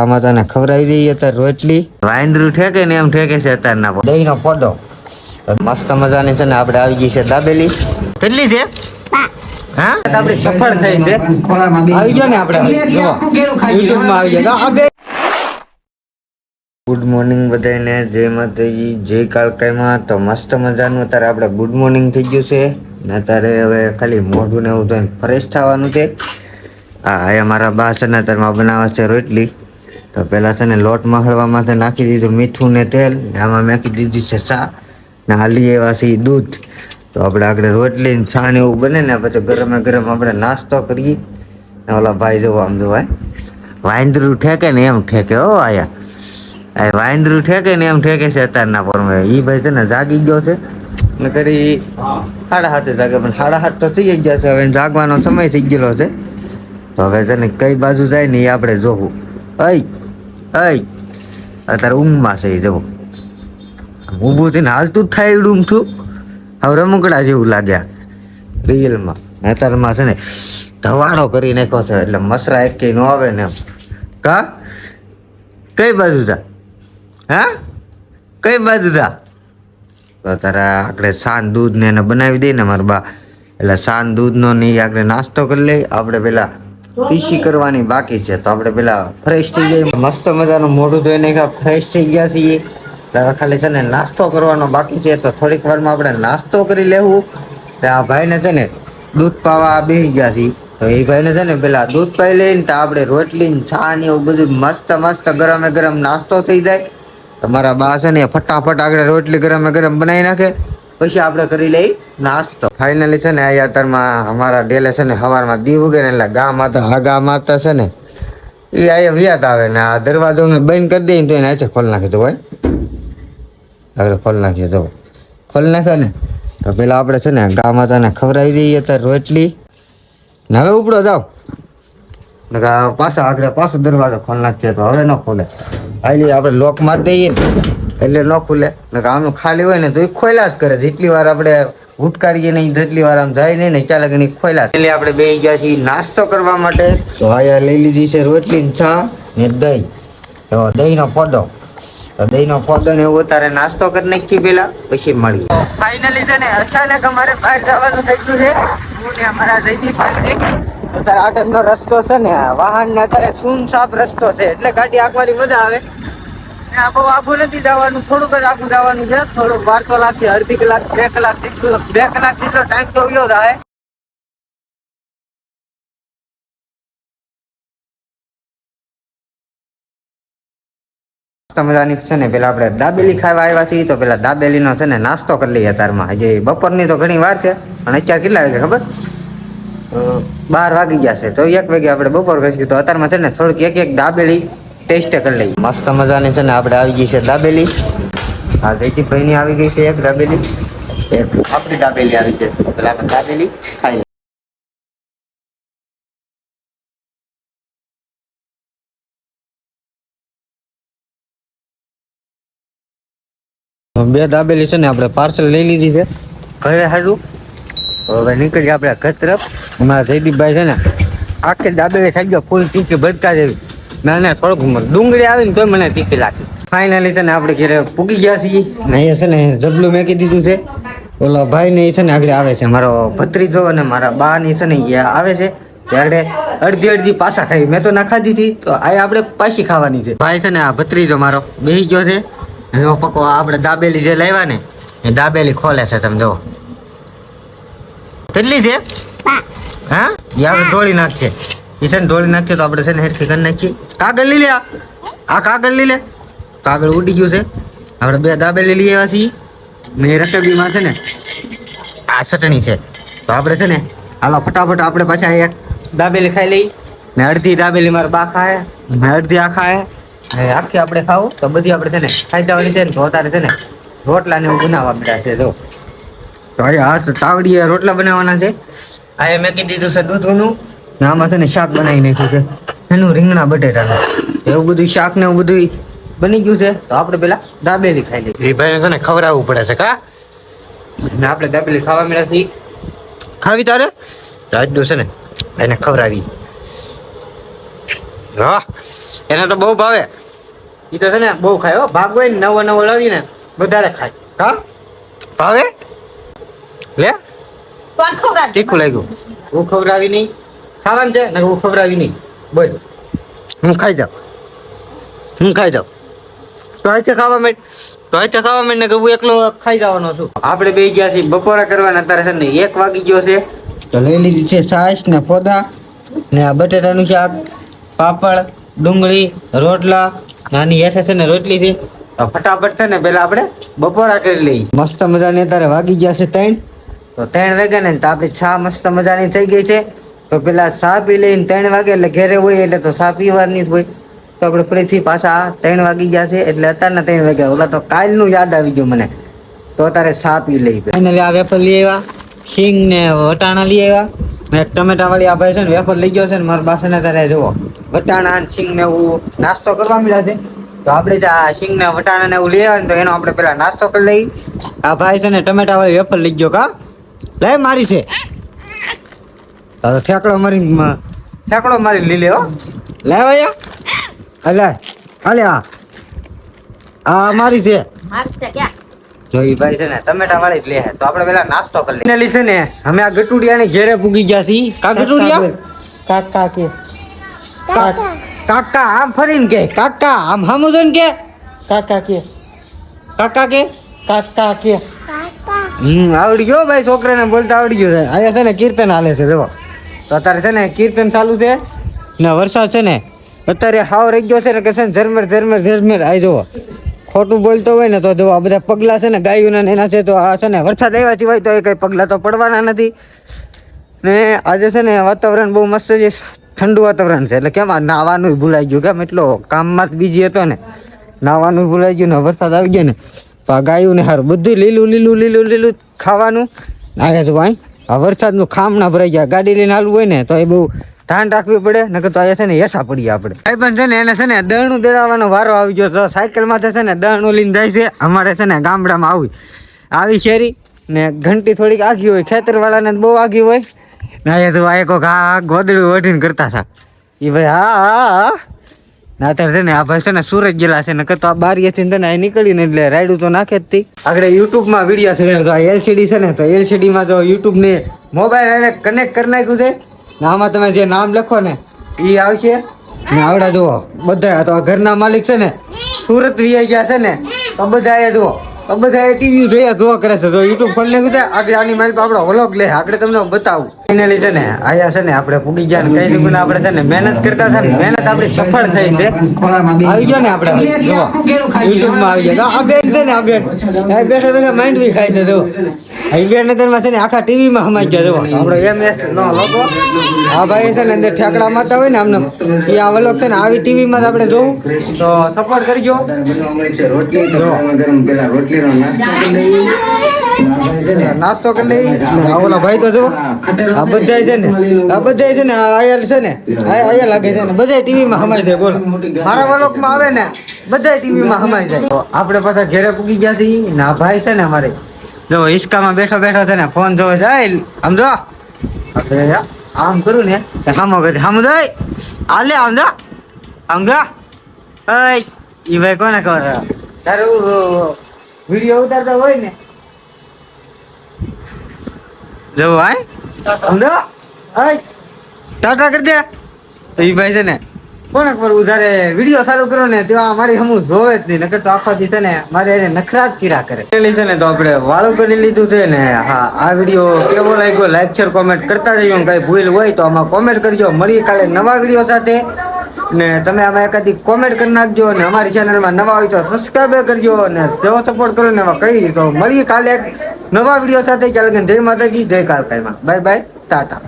આમાં તને ખવડાવી દઈએ અત્યારે રોટલી. વાંદરું ઠેકે ને એમ ઠેકે છે અત્યારના દહીં નો પોડો. મસ્ત મજાની છે ને આપણે આવી ગઈ છે દાબેલી. કેટલી છે? હા? આપણે સફળ થઈ છે. આવી ગયો ને આપણે. જુઓ યુટ્યુબમાં આવી ગયો. ગુડ મોર્નિંગ બધાને જય માતાજી. જય કાળકાઈમાં તો મસ્ત મજાનું અત્યારે આપણે ગુડ મોર્નિંગ થઈ ગયું છે. ને અત્યારે હવે ખાલી મોઢું ને એવું ધોઈને ફ્રેશ થવાનું છે. હા અહીંયા મારા બા છે ને અત્યારમાં બનાવે છે રોટલી. તો પહેલાં છે ને લોટ મહળવા માટે નાખી દીધું મીઠું ને તેલ આમાં મેકી દીધી છે ચા ને હાલી એવા છે દૂધ. તો આપણે આગળ રોટલી ને ચા એવું બને ને પછી ગરમે ગરમ આપણે નાસ્તો કરીએ. ને ઓલા ભાઈ જોવો આમ જોવાય વાંદરું ઠેકે ને એમ ઠેકે હો આયા. વાંદરું ઠેકે ને એમ ઠેકે છે અત્યારના પોરમાં. એ ભાઈ છે ને જાગી ગયો છે. ને કરી સાડા હાથે જાગે પણ સાડા હાથ તો થઈ ગયા છે. હવે જાગવાનો સમય થઈ ગયેલો છે. તો હવે છે ને કઈ બાજુ જાય ને એ આપણે જોવું. અય અય અત્યારે ઊંઘમાં છે જવું ઊભું થઈને હાલતું જ થાય એવડું ઊંઘ છું હવે રમકડા જેવું લાગ્યા રિયલમાં અત્યારમાં છે ને ધવાડો કરી નાખ્યો છે, એટલે મસરા એક ન આવે ને એમ. કા? કઈ બાજુ જા? હા? કઈ બાજુ જા? તારે આપણે સાન દૂધ ને એને બનાવી દઈએ ને મારા બા. એટલે સાન દૂધનો ને આપણે નાસ્તો કરી લઈએ આપણે પેલા પીસી કરવાની બાકી છે. તો આપણે પેલા ફ્રેશ થઈ જાય મસ્ત મજાનું મોઢું ધોઈને ફ્રેશ થઈ ગયા છીએ. ખાલી છે ને નાસ્તો કરવાનો બાકી છે. તો થોડીક વારમાં આપણે નાસ્તો કરી લેવું. આ ભાઈને છે ને દૂધ પાવા બેસી ગયા છીએ. તો એ ભાઈને છે ને પેલા દૂધ પાઈ લઈને તો આપણે રોટલી ચા ને એવું બધું મસ્ત મસ્ત ગરમે ગરમ નાસ્તો થઈ જાય. તમારા બા છે ને ફટાફટ આગળ રોટલી ગરમે ગરમ બનાવી નાખે. પછી આપણે કરી લઈ નાસ્તો. ફાઇનલી છે ને, આ યાત્રામાં અમારા ડેલે છે ને સવારમાં ઉગે ને, એટલે ગા માતા હા ગા માતા છે ને, એ અહીંયા વ્યાત આવે ને, આ દરવાજો બંધ કરી દઈએ તો એને આજે ખોલ નાખી દો ભાઈ. આગળ ખોલ નાખીએ તો ખોલ નાખે ને, તો પેલા આપણે છે ને, ગા માતાને ખવડાવી દઈએ અત્યારે રોટલી. ને હવે ઉપડો, જાઓ. પાછો આગળ, પાછો દરવાજો ખોલ નાખીએ તો હવે ન ખોલે. હાલી આપણે લોક મારી દઈએ ને. એટલે ન ખુલે. ને આમનું ખાલી હોય ને તો એ ખોલ્યા જ કરે. જેટલી વાર આપણે ઉટકારીએ નહીં જેટલી વાર આમ જાય નહીં ને ચાલે કે ખોલ્યા એટલે આપણે બે ગયા છીએ નાસ્તો કરવા માટે. તો અહીંયા લઈ લીધી છે રોટલી ને ચા ને દહીં. તો દહીંનો પોડો તો દહીંનો પોડો ને એવું તારે નાસ્તો કરી નાખી પેલા, પછી મળ્યું ફાઇનલી છે ને અચાનક અમારે બહાર જવાનું થઈ ગયું છે. હું ને અમારા ભાઈ છે અત્યારે આ રસ્તો છે ને વાહન ને અત્યારે સુનસાપ રસ્તો છે. એટલે ગાડી આંકવાની મજા આવે. ને આ બહુ આઘું નથી જવાનું, થોડુંક જ આઘું જવાનું છે. થોડુંક વાર કલાકથી અડધી કલાક, બે કલાક બે કલાક જેટલો ટાઈમ તો ગયો મજાની છે ને, પેલા આપણે દાબેલી ખાવા આવ્યા છીએ તો પેલા દાબેલીનો છે ને નાસ્તો કરી લઈએ તારમાં હજી બપોરની તો ઘણી વાર છે, પણ અત્યારે કેટલા વાગે ખબર? બાર વાગી ગયા છે. તો એક વાગે આપણે બપોર કરીશું. તો અત્યારમાં છે ને થોડીક એક એક દાબેલી ટેસ્ટ કરી લઈએ. મસ્ત મજાની છે ને આપણે આવી ગઈ છે દાબેલી. હા જયદીપભાઈની આવી ગઈ છે એક દાબેલી. એક આપણી દાબેલી આવી છે. પેલા આપણે દાબેલી ખાઈ લઈએ. બે દાબેલી છે ને આપણે પાર્સલ લઈ લીધી છે. ઘરે સારું હવે નીકળી આપણે ઘર તરફ. અમારા જયદીપભાઈ છે ને આખી દાબેલી ખાઈ ગયો, ફૂલ તીખી ભટકા જેવી. ના ના થોડુંક ડુંગળી આવીને તોય મને તીખી લાગી. ફાઇનલી છે ને આપણે ઘરે પૂકી ગયા છીએ. ને એ છે ને જબલું મેકી દીધું છે. ઓલો ભાઈ ને એ છે ને આગળ આવે છે મારો ભત્રીજો અને મારા બા ને છે ને એ આવે છે. ત્યારે અડધી અડધી પાછા ખાઈ. મેં તો ના ખાધી હતી તો આ આપણે પાછી ખાવાની છે. ભાઈ છે ને આ ભત્રીજો મારો બેસી ગયો છે. જો પકો આપણે દાબેલી જે લાવ્યા ને એ દાબેલી ખોલે છે તમે જો કેટલી છે? હા? એ આપણે ઢોળી નાખશે એ છે ને ઢોળી નાખશે તો આપણે છે ને હેરખી કરી નાખીએ. કાગળ લઈ લે આ. કાગળ લઈ લે. કાગળ ઉડી ગયું છે. આપણે બે દાબેલી લઈ આવ્યા છીએ મેં રકબીમાં છે ને, આ ચટણી છે. તો આપણે છે ને, હાલો ફટાફટ આપણે પાછા એક દાબેલી ખાઈ લઈ. ને અડધી દાબેલી મારા બા ખાય. ને અડધી આ ખાય. ને આખી આપણે ખાવું. તો બધી આપણે છે ને, ખાઈ છે ને, તો છે ને, રોટલા ને એવું બનાવવા મળ્યા છે તો અહીંયા આ તાવડીએ રોટલા બનાવવાના છે. આ મેં કીધી દીધું છે દૂધનું. આમાં છે ને શાક બનાવી નાખ્યું છે. એનું રીંગણા બટેટાનું. એવું બધું શાક ને એવું બધું બની ગયું છે. તો આપણે પેલા દાબેલી ખાઈ લઈએ. એ ભાઈને છે ને ખવડાવવું પડે છે કા? ને આપણે દાબેલી ખાવા મળ્યા છે ખાવી તારે? આજનું છે ને એને ખવડાવી. હા એને તો બહુ ભાવે. એ તો છે ને બહુ ખાય હો. ભાગ હોય ને નવો નવો લાવીને વધારે ખાય. હા? ભાવે? લે? તીખું લાગ્યું. હું ખવડાવી નહીં. ખાવાનું છે? ને હું ખવડાવી નહીં. બોલ. હું ખાઈ જાઉં. હું ખાઈ જાઉં. તો હશે ખાવા માંડ. તો હશે ખાવા માંડ ને કે હું એકલો ખાઈ જવાનો છું. આપણે બે ગયા છીએ બપોરા કરવાના. અત્યારે છે ને એક વાગી ગયો છે. તો લઈ લીધી છે છાશ ને ફોદા ને આ બટેટાનું શાક પાપડ ડુંગળી રોટલા નાની હેઠે છે ને રોટલી છે. તો ફટાફટ છે ને પેલા આપણે બપોરા કરી લઈએ. મસ્ત મજાની અત્યારે વાગી ગયા છે ત્રણ. તો ત્રણ વેગા ને તો આપણી છા મસ્ત મજાની થઈ ગઈ છે. તો પેલા ચા પી લઈને ત્રણ વાગે એટલે ઘરે હોય એટલે તો ચા પીવાની જ હોય. તો આપણે ફરીથી પાછા ત્રણ વાગી ગયા છે એટલે અત્યારના ત્રણ વાગ્યા. ઓલા તો કાલનું યાદ આવી ગયું મને. તો અત્યારે ચા પી લઈ ફાઇનલી આ વેફર લઈ આવ્યા. સિંગ ને વટાણા લઈ આવ્યા. એક ટમેટા વાળી આ ભાઈ છે ને વેફર લઈ ગયો છે ને મારા પાસે ને ત્યારે જુઓ. વટાણા ને સિંગ ને એવું નાસ્તો કરવા મળ્યા છે. તો આપણે જે આ સિંગ ને વટાણા ને એવું લઈ આવ્યા ને તો એનો આપણે પેલા નાસ્તો કરી લઈ આ ભાઈ છે ને ટમેટા વાળી વેફર લઈ ગયો કા? લે મારી છે. હવે ઠેકડો મારી ઠેકડો મારી લીલે લે હો. લે ભાઈ અલે અલે આ આ. મારી છે. હાથ છે ક્યાં? જો ઈ ભાઈ છે ને ટમેટા વાળી જ લે તો આપણે પેલા નાસ્તો કરી લઈએ. એના છે ને અમે આ ગટુડિયા ને ઘેરે પૂગી ગયા છીએ. કા ગટુડિયા? કાકા કે? કા- કાકા. આમ ફરીને કે? કાકા આમ હામું જોઈને કે? કાકા કે? કાકા કે? કાકા કે? હમ આવડી ગયો ભાઈ છોકરાને બોલતા આવડી ગયો છે. અહીંયા છે ને કીર્તન હાલે છે જો તો અત્યારે છે ને કીર્તન ચાલુ છે. ને વરસાદ છે ને અત્યારે હાવ રહી ગયો છે ને કે છે ને ઝરમર ઝરમર ઝરમર. આવી જુઓ. ખોટું બોલતો હોય ને તો જો આ બધા પગલા છે ને ગાયોના એના છે તો આ છે ને વરસાદ આવ્યા સિવાય તો એ કઈ પગલા તો પડવાના નથી. ને આજે છે ને વાતાવરણ બહુ મસ્ત છે, ઠંડુ વાતાવરણ છે. એટલે કેમ નાવાનું ભૂલાઈ ગયું કેમ? એટલો કામમાં જ બીજી હતો ને. નાવાનું ભૂલાઈ ગયું ને, વરસાદ આવી ગયો ને. ગાયું ને હારું બધું લીલું લીલું લીલું લીલું ખાવાનું. આગળ ભાઈ. આ વરસાદનું ખામણા ભરાઈ ગયા. ગાડી લઈને હાલવું હોય ને, તો એ બહુ ધ્યાન રાખવી પડે, નકર તો અહીંયા છે ને હેઠા પડીએ આપણે. ભાઈ પણ છે ને, એને છે ને દહણું દેડાવવાનો વારો આવી ગયો તો સાયકલમાં છે ને દહણું લઈને જાય છે. અમારે છે ને ગામડામાં આવી આવી શેરી ને ઘંટી થોડીક આઘી હોય, ખેતરવાળાને બહુ આઘી હોય. ના એ તો આ એક આ ગોદડું વઢીને કરતા હતા. એ ભાઈ, હા હા હા. ના અત્યારે છે ને, આ ભાઈ છે ને સુરત ગયેલા છે, નકર તો આ બારીએથી છે ને અહીં નીકળીને એટલે રાયડું તો નાખે જ તી. આગળ યુટ્યુબમાં વીડિયો છે તો એલસીડી છે ને, તો એલસીડીમાં તો યુટ્યુબને મોબાઈલ એને કનેક્ટ કરી નાખ્યું છે. ને આમાં તમે જે નામ લખો ને એ આવશે. ને આવડા જુઓ બધા તો ઘરના માલિક છે ને, સુરત વી ગયા છે ને, તો બધા એ જુઓ. બધા ટીવી જોયા જોવા કરે છે. યુટ્યુબ ખોલી નાખ્યું છે આગળ આની મારી આપણો વ્લોગ લે. આપડે તમને બતાવું. ફાઇનલી છે ને આયા છે ને આપણે પૂગી ગયા ને કઈ રીતે આપણે છે ને મહેનત કરતા છે ને મહેનત આપણી સફળ થઈ છે. આવી ગયો ને આપણે. જુઓ યુટ્યુબમાં આવી ગયા. આ બેન છે ને આ બેન. બેઠા બેઠા માઇન્ડ બી ખાય છે જુઓ આ બેન નગરમાં છે ને આખા ટીવીમાં હમાઈ ગયા જુઓ આપણો એમએસ નો લોગો આ ભાઈ છે ને અંદર ઠેકડા મારતા હોય ને આમને. એ આ વ્લોગ છે ને આવી ટીવી માં આપણે જોવું. તો સપોર્ટ કરજો. નાસ્તો કરી લઈ ભાઈ તો જો આ બધા છે ને આ બધા છે ને આયલ છે ને આયલ લાગે છે ને બધા ટીવી માં હમાય છે બોલો. મારા વલોકમાં આવે ને બધા ટીવી માં હમાય જાય આપણે પાછા ઘેરે પૂગી ગયા છીએ. ના ભાઈ છે ને અમારે જો હિસકામાં બેઠો બેઠો છે ને, ફોન જોવે જાય સમજો? આમ કરું ને સામો કરે હામો જાય આલે આમ જો. આમ જો. ઈ ભાઈ કોને ખબર તારું વીડિયો ઉતારતા હોય ને? જવું, હાય? સમજો? ટાટા કરી દે. તો ભાઈ છે ને કોને ખબર ઉધારે વીડિયો ચાલુ કરો ને તો મારી હમું જોવે જ નહીં. નકર તો આખો દી ને મારે એને નખરા જ કીરા કરે. પેલી છે ને તો આપણે વાળું કરી લીધું છે ને, હા, આ વીડિયો કેવો લાગ્યો? લાઈક શેર કોમેન્ટ કરતા જજો કઈ ભૂલ હોય તો આમાં કોમેન્ટ કરજો. મળીએ કાલે નવા વીડિયો સાથે. ને તમે આમાં એકાદી કોમેન્ટ કરી નાખજો અને અમારી ચેનલમાં નવા હોય તો સબસ્ક્રાઈબ કરજો અને જેવો સપોર્ટ કરો ને એમાં કહી તો મળીએ કાલે નવા વીડિયો સાથે. ચાલે જય માતાજી, જય કાલકાઈમાં. Bye bye Tata